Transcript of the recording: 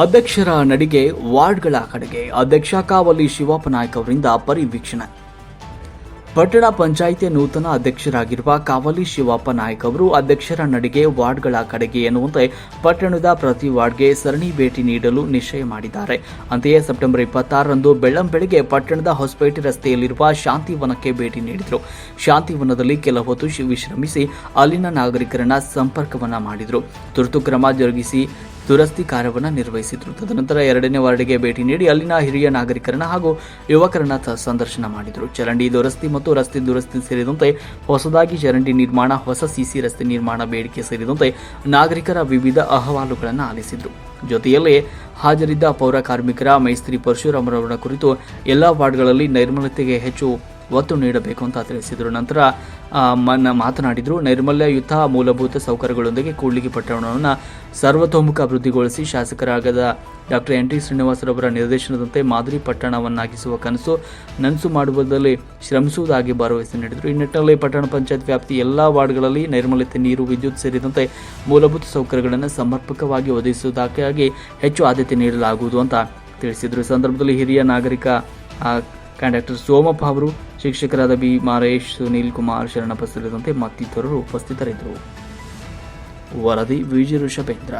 ಅಧ್ಯಕ್ಷರ ನಡಿಗೆ ವಾರ್ಡ್ಗಳ ಕಡೆಗೆ ಅಧ್ಯಕ್ಷ ಕಾವಲಿ ಶಿವಪ್ಪ ನಾಯ್ಕ ಅವರಿಂದ ಪರಿವೀಕ್ಷಣೆ. ಪಟ್ಟಣ ಪಂಚಾಯಿತಿ ನೂತನ ಅಧ್ಯಕ್ಷರಾಗಿರುವ ಕಾವಲಿ ಶಿವಪ್ಪ ನಾಯ್ಕ ಅವರು ಅಧ್ಯಕ್ಷರ ನಡಿಗೆ ವಾರ್ಡ್ಗಳ ಕಡೆಗೆ ಎನ್ನುವಂತೆ ಪಟ್ಟಣದ ಪ್ರತಿ ವಾರ್ಡ್ಗೆ ಸರಣಿ ಭೇಟಿ ನೀಡಲು ನಿಶ್ಚಯ ಮಾಡಿದ್ದಾರೆ. ಅಂತೆಯೇ ಸೆಪ್ಟೆಂಬರ್ ಇಪ್ಪತ್ತಾರರಂದು ಬೆಳ್ಳಂಬೆಳಗ್ಗೆ ಪಟ್ಟಣದ ಹೊಸಪೇಟೆ ರಸ್ತೆಯಲ್ಲಿರುವ ಶಾಂತಿವನಕ್ಕೆ ಭೇಟಿ ನೀಡಿದರು. ಶಾಂತಿವನದಲ್ಲಿ ಕೆಲ ಹೊತ್ತು ವಿಶ್ರಮಿಸಿ ಅಲ್ಲಿನ ನಾಗರಿಕರನ್ನ ಸಂಪರ್ಕವನ್ನ ಮಾಡಿದರು. ತುರ್ತು ಕ್ರಮ ಜರುಗಿಸಿ ದುರಸ್ತಿ ಕಾರ್ಯವನ್ನು ನಿರ್ವಹಿಸಿದರು. ತದನಂತರ ಎರಡನೇ ವಾರ್ಡ್ಗೆ ಭೇಟಿ ನೀಡಿ ಅಲ್ಲಿನ ಹಿರಿಯ ನಾಗರಿಕರನ್ನ ಹಾಗೂ ಯುವಕರನ್ನ ಸಂದರ್ಶನ ಮಾಡಿದರು. ಚರಂಡಿ ದುರಸ್ತಿ ಮತ್ತು ರಸ್ತೆ ದುರಸ್ತಿ ಸೇರಿದಂತೆ ಹೊಸದಾಗಿ ಚರಂಡಿ ನಿರ್ಮಾಣ, ಹೊಸ ಸಿಸಿ ರಸ್ತೆ ನಿರ್ಮಾಣ ಬೇಡಿಕೆ ಸೇರಿದಂತೆ ನಾಗರಿಕರ ವಿವಿಧ ಅಹವಾಲುಗಳನ್ನು ಆಲಿಸಿದರು. ಜೊತೆಯಲ್ಲೇ ಹಾಜರಿದ್ದ ಪೌರ ಕಾರ್ಮಿಕರ ಮೈಸ್ತ್ರಿ ಪರಶುರಾಮರವರ ಕುರಿತು ಎಲ್ಲ ವಾರ್ಡ್ಗಳಲ್ಲಿ ನೈರ್ಮಲ್ಯತೆಗೆ ಹೆಚ್ಚು ಒತ್ತು ನೀಡಬೇಕು ಅಂತ ತಿಳಿಸಿದರು. ನಂತರ ಮಾತನಾಡಿದರು ನೈರ್ಮಲ್ಯಯುತ ಮೂಲಭೂತ ಸೌಕರ್ಯಗಳೊಂದಿಗೆ ಕೂಡ್ಲಿಗಿ ಪಟ್ಟಣವನ್ನು ಸರ್ವತೋಮುಖ ಅಭಿವೃದ್ಧಿಗೊಳಿಸಿ ಶಾಸಕರಾಗದ ಡಾಕ್ಟರ್ ಎನ್. ಟಿ. ಶ್ರೀನಿವಾಸರವರ ನಿರ್ದೇಶನದಂತೆ ಮಾದರಿ ಪಟ್ಟಣವನ್ನಾಗಿಸುವ ಕನಸು ನನಸು ಮಾಡುವುದರಲ್ಲಿ ಶ್ರಮಿಸುವುದಾಗಿ ಭರವಸೆ ನೀಡಿದರು. ಈ ನಿಟ್ಟಿನಲ್ಲಿ ಪಟ್ಟಣ ಪಂಚಾಯತ್ ವ್ಯಾಪ್ತಿ ಎಲ್ಲ ವಾರ್ಡ್ಗಳಲ್ಲಿ ನೈರ್ಮಲ್ಯತೆ, ನೀರು, ವಿದ್ಯುತ್ ಸೇರಿದಂತೆ ಮೂಲಭೂತ ಸೌಕರ್ಯಗಳನ್ನು ಸಮರ್ಪಕವಾಗಿ ಒದಗಿಸುವುದಕ್ಕಾಗಿ ಹೆಚ್ಚು ಆದ್ಯತೆ ನೀಡಲಾಗುವುದು ಅಂತ ತಿಳಿಸಿದರು. ಸಂದರ್ಭದಲ್ಲಿ ಹಿರಿಯ ನಾಗರಿಕ ಕಂಡಕ್ಟರ್ ಸೋಮಪ್ಪ ಅವರು ಶಿಕ್ಷಕರಾದ ಬಿ ಮಾರೇಶ್ ಸುನೀಲ್ ಕುಮಾರ್ ಶರಣಪ್ಪ ಸೇರಿದಂತೆ ಮತ್ತಿತರರು ಉಪಸ್ಥಿತರಿದ್ದರು. ವರದಿ ವಿಜಯ ಋಷಭೇಂದ್ರ